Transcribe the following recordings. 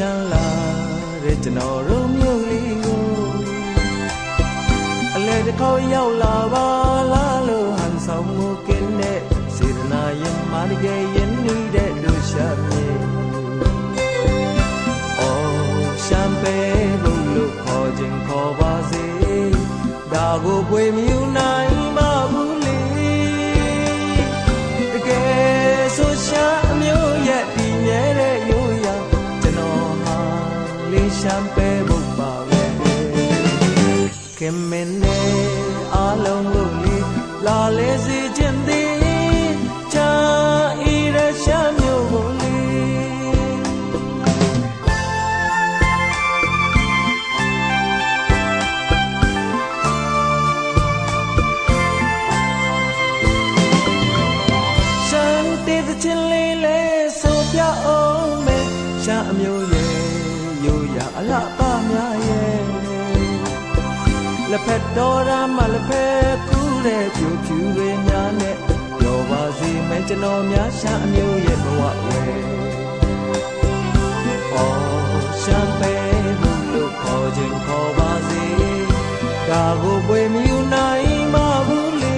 ချမ်းလာတဲ့ကျွန်တော်တို့မြို့လေးကိုအလဲတစ်ခေါက်ရောက်လာပါလားလို့ဟန်ဆောင်မှုကင်းတဲ့စေတနာရင်မာတကယ်ရင်နေတဲ့တို့ရှာမြေအော်ရှမ်ပေဘုံလို့ခေါ်ခြင်းခေါ်ပါစေဒါကိုပွေမြူနို လေးရှမ်ပေ တော်ရမလက်ဖက်ကူးတဲ့ပြူဖြူတွေများနဲ့ပြောပါစီမယ်ကျွန်တော်များရှမ်းအမျိုးရဲ့ဘဝဝဲအော်ရှမ်းပဲဘူးလို့ခေါ်ခြင်းခေါ်ပါစေဒါကိုပွေမြူနိုင်ပါဘူးလေ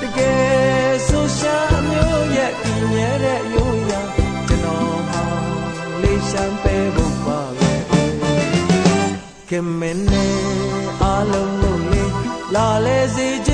တကယ်ဆိုရှာမျိုးရဲ့ဒီမြဲတဲ့ရိုးရာကျွန်တော်ဟာလေးရှမ်းပဲဖို့ပါပဲခင်မင်းနဲ့အား လုံးလို့လေလာလေစီခြ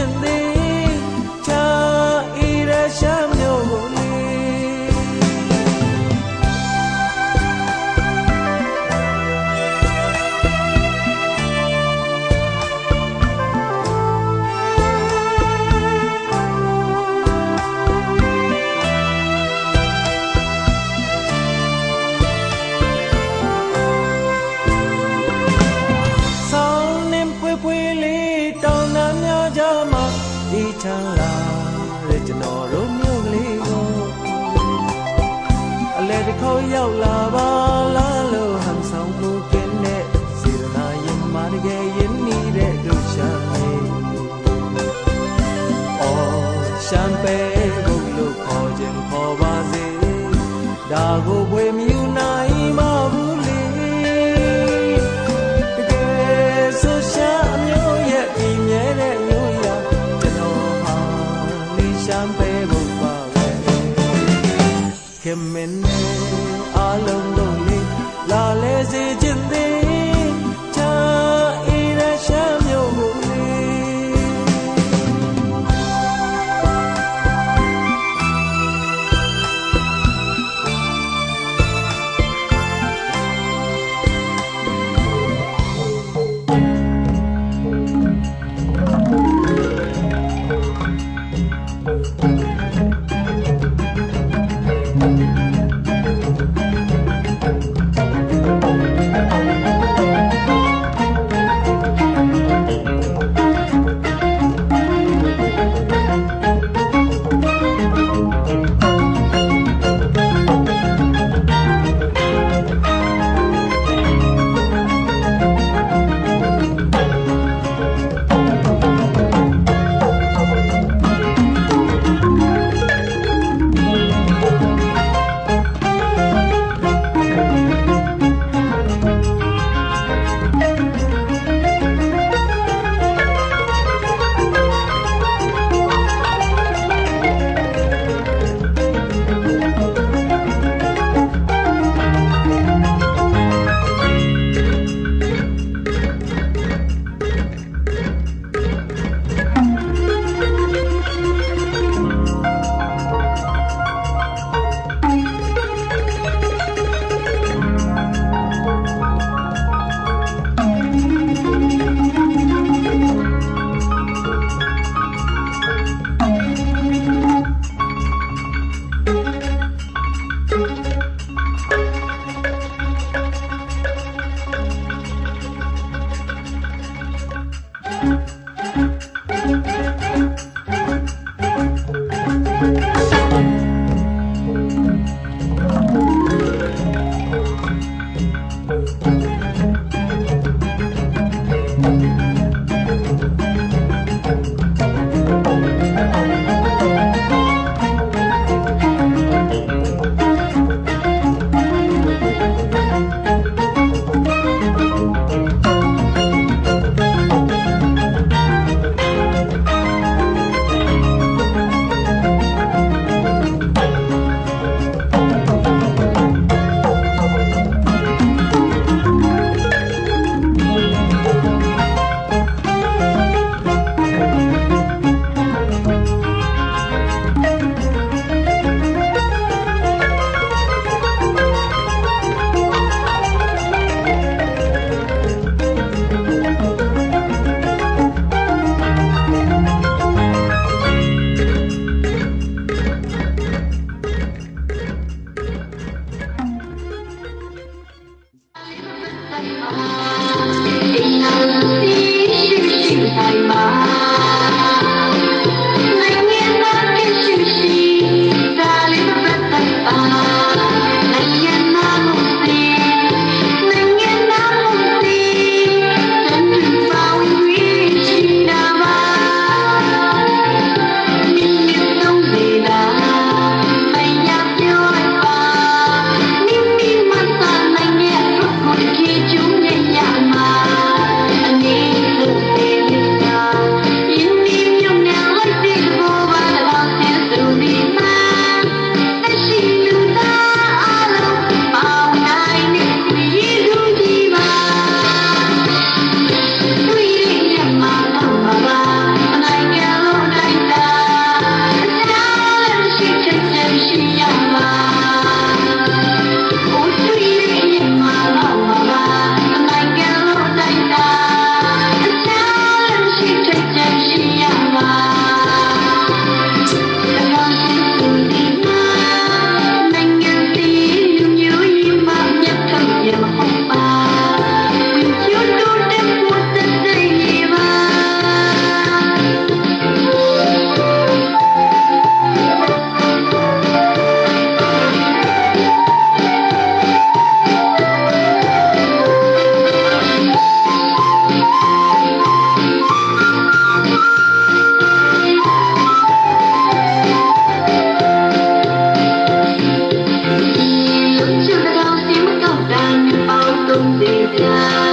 Don't.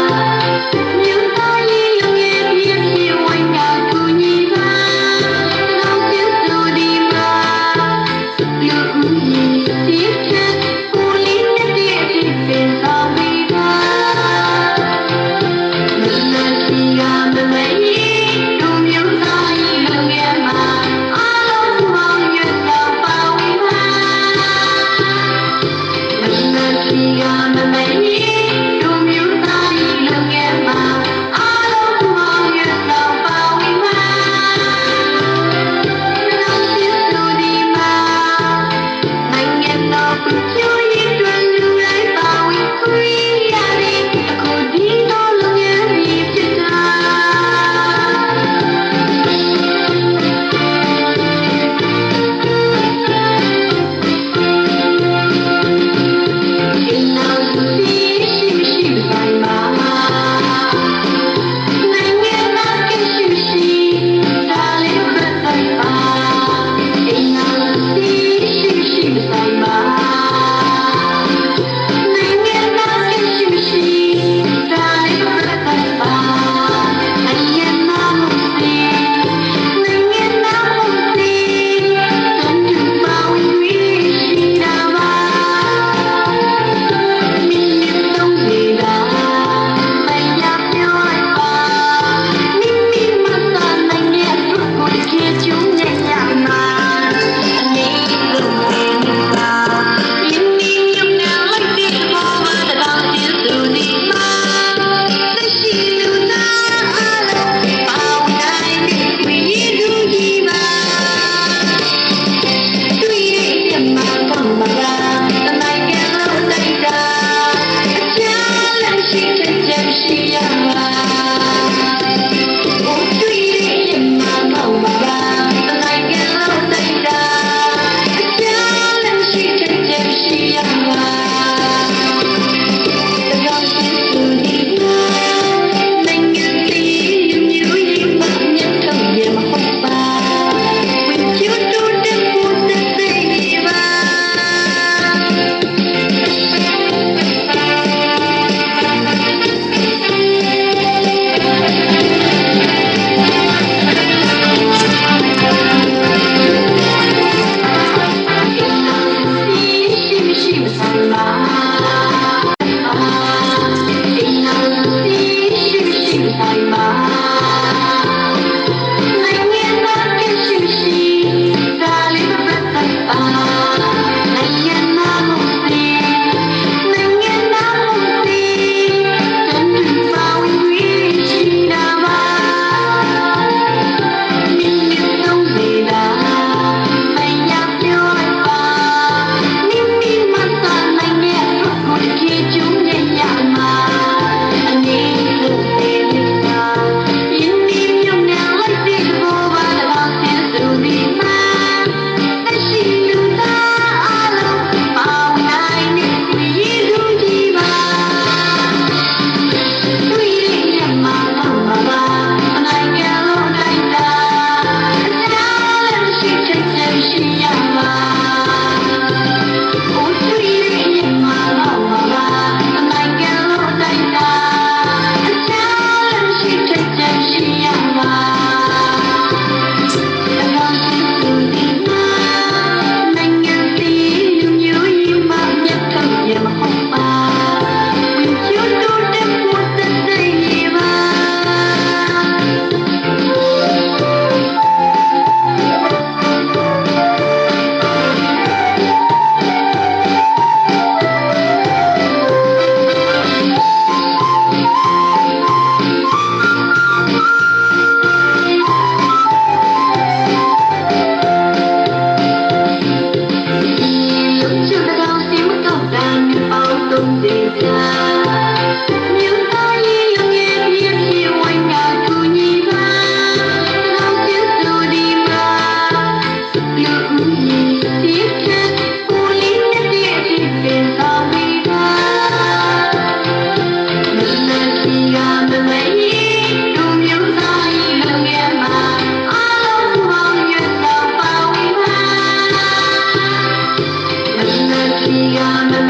Diana.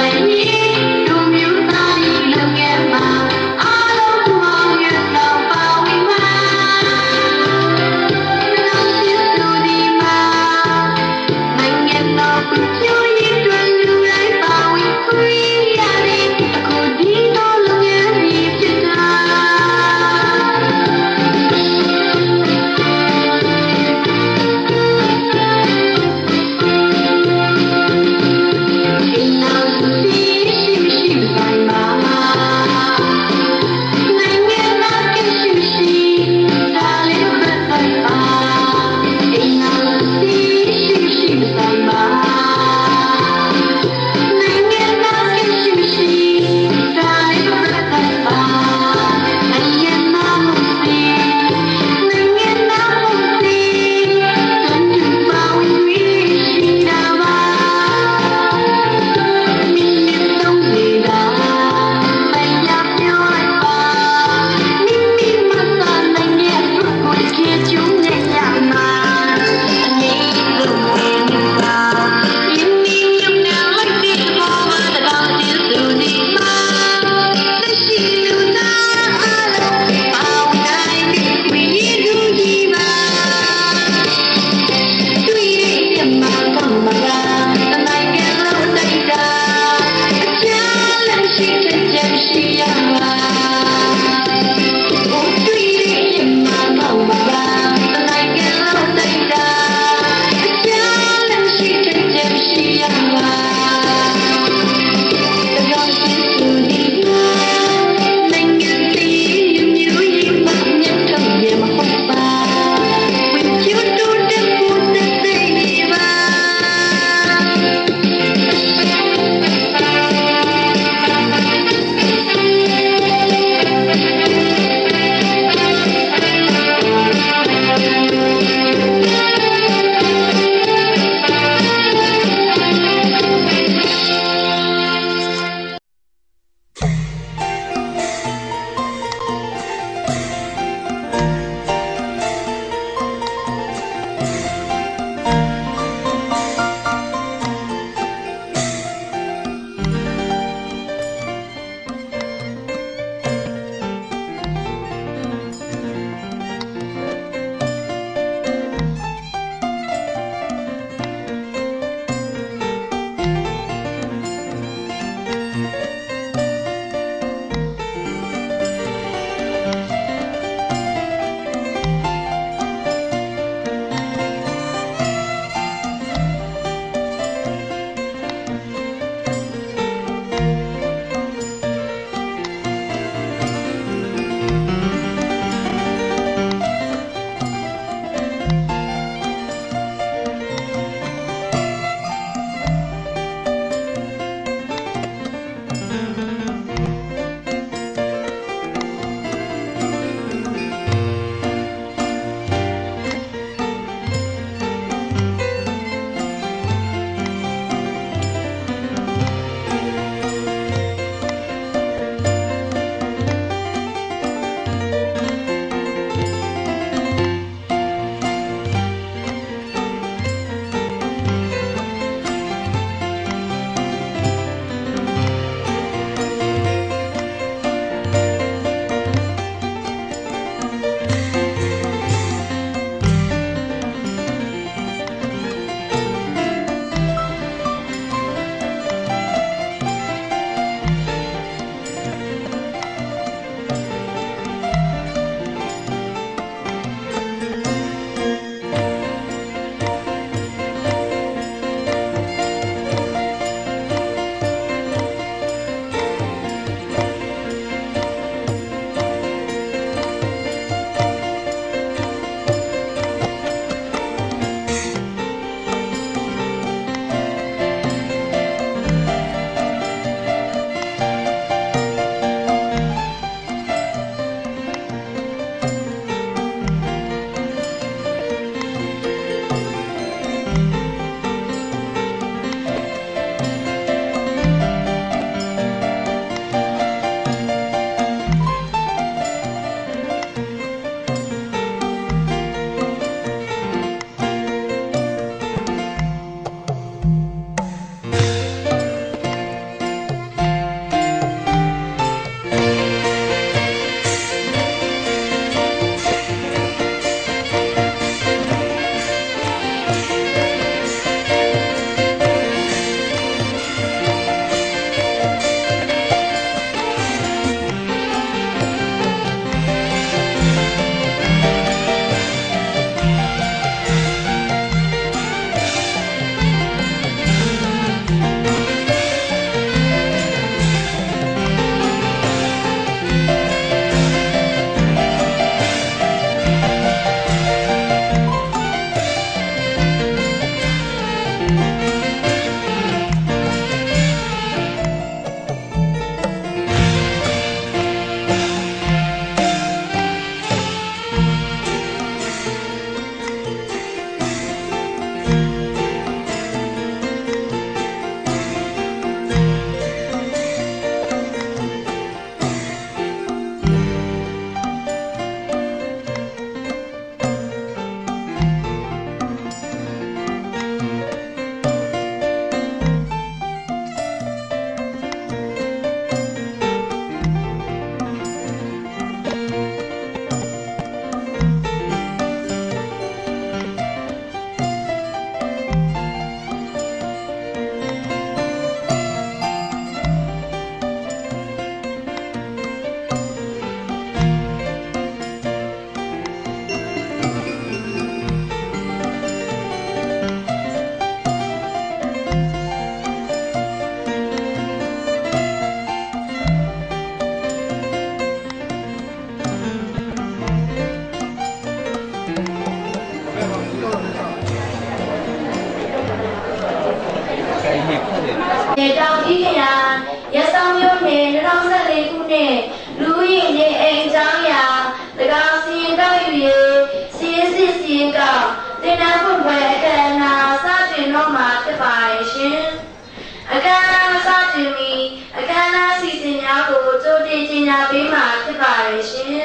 တင်ပြီးအခမ်းအနားစီစဉ်များကိုကြိုတင်ကြေညာပေးမှာဖြစ်ပါရဲ့ရှင်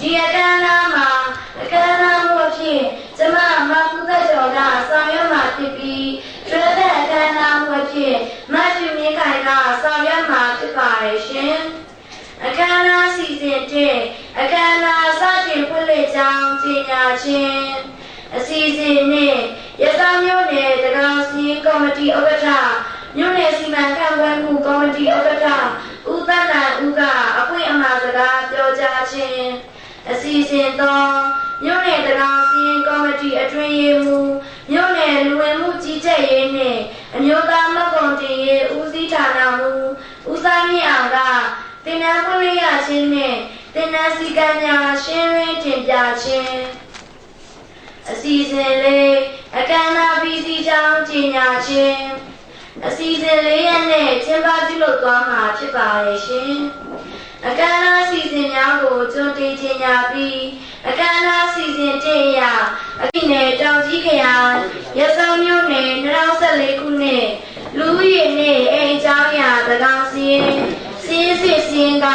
ဒီအခမ်းအနားမှာအခမ်းအနားမှုအဖြစ်ကျမမကုသက်ကျော်ကဆောင်ရွက်မှာဖြစ်ပြီးကျွဲတဲ့အခမ်းအနားမှုအဖြစ်မတ်ပြူမြင့်ခိုင်ကဆောင်ရွက်မှာဖြစ်ပါရဲ့ရှင်အခမ်းအနားစီစဉ်တဲ့အခမ်းအနားစတင်ဖွင့်လှစ်ကြောင်းကြေညာခြင်းအစီအစဉ်နဲ့ရသမျိုးနယ်တကောင်စီရင်ကော်မတီဥက္ကဋ္ဌ မြို့နယ်စီမံခန့်ခွဲမှုကော်မတီဥက္ကဋ္ဌဦးသန်းနိုင်ဦးကအပွင့်အမှားစကားပြောကြားခြင်းအစီအစဉ်သောမြို့နယ်တကောင်စီရင်ကော်မတီအတွင်းရေးမှူးမြို့နယ်လူဝင်မှုကြီးကြပ်ရေးနှင့်အမျိုးသားမကုန်တင်ရေးဦးစီးဌာနမှူးဦးဆိုင်မြင့်အောင်ကတင်နန်းပွင့်ရခြင်းနဲ့တင်နန်းစည်းကမ်းများရှင်းရင်းတင်ပြခြင်းအစီအစဉ်လေးအခမ်းအနားပြီးစီးကြောင်းကြီးညာခြင်း အစီအစဉ်လေးရက်နဲ့ကျင်းပပြုလုပ်သွားမှာဖြစ်ပါရဲ့ရှင်အခမ်းအနားစီစဉ်များကိုကြိုတင်ကြီးညာပြီးအခမ်းအနားစီစဉ်တင်ရအပြည့်နဲ့တောင်ကြီးခရိုင်ရဆောင်မြို့နယ်2014ခုနှစ်လူဦးရေနဲ့အိမ်ကျောင်းရာသကောင်စီရင်စင်းစစ်စင်းက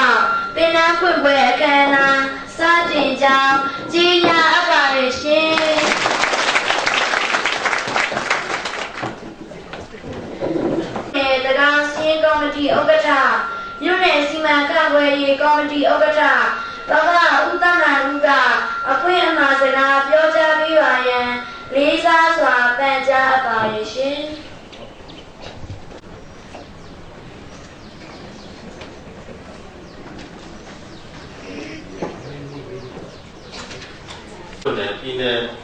ပင်နာဖွင့်ပွဲအခမ်းအနားစတင်ကြောင်းကြီးညာအပ်ပါရရှင်။အဲတကောင်စင်း ကော်မတီဥက္ကဋ္ဌမြို့နယ်စီမံခန့်ခွဲရေးကော်မတီဥက္ကဋ္ဌဘာသာဦးသနာဦးကအခွင့်အမှားစကားပြောကြားပေးပါရန်လေးစားစွာပန်ကြားအပ်ပါရရှင်။ဟုတ်တယ်ပြည်နယ်